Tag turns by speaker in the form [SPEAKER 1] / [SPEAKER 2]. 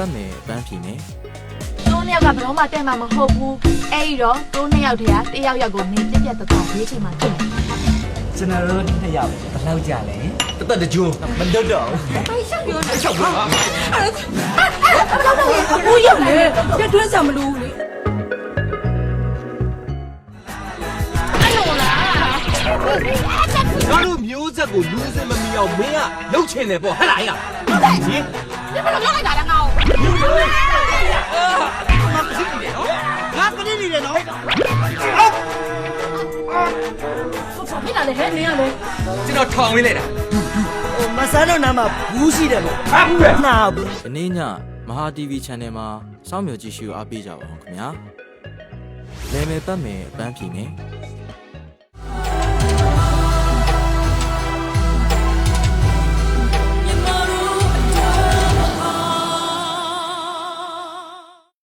[SPEAKER 1] ပတ်မယ်ပန်းဖြေမယ်
[SPEAKER 2] တို့နှစ်ယောက်ကဘယ်တော့မှတဲ့မှာမဟုတ်ဘူးအဲ့ဒီတော့တို့နှစ်ယောက်တည်းကတယောက်ယောက်ကိုနေပြက်ပြက်တတော်ရေးချိန်မှာတွေ့တယ်
[SPEAKER 3] ကျွန်တော်တို့နှစ်ယောက်ဘယ်လောက်ကြာလဲ
[SPEAKER 4] တသက်တကြိုး
[SPEAKER 3] မလွတ်တော့
[SPEAKER 5] ဘူးရောက်လေပြတ်တွန်းစံမလို့လေ
[SPEAKER 4] ငါတို့မျိုးဆက်ကိုလူစင်မမီအောင်မင်းကလှုပ်ချင်တယ်ပေါ့ဟဲ့လားဟဲ့လားဟုတ် တယ်ရှင်
[SPEAKER 5] ဖြစ်လာလေဟဲ့နင်းရလေ
[SPEAKER 4] ကျွန်တော်ထောင်ပေးလိုက်တာ
[SPEAKER 3] မဆန်းတော့နားမှာဘူးရှိတယ်လို့နာဘူး
[SPEAKER 1] ဒီနေ့ညမဟာ TV Channel မှာစောင့်မျှော်ကြည့်ရှုအားပေးကြပါဦးခင်ဗျာလဲမယ်ပတ်မယ်ပန်းဖြေမယ်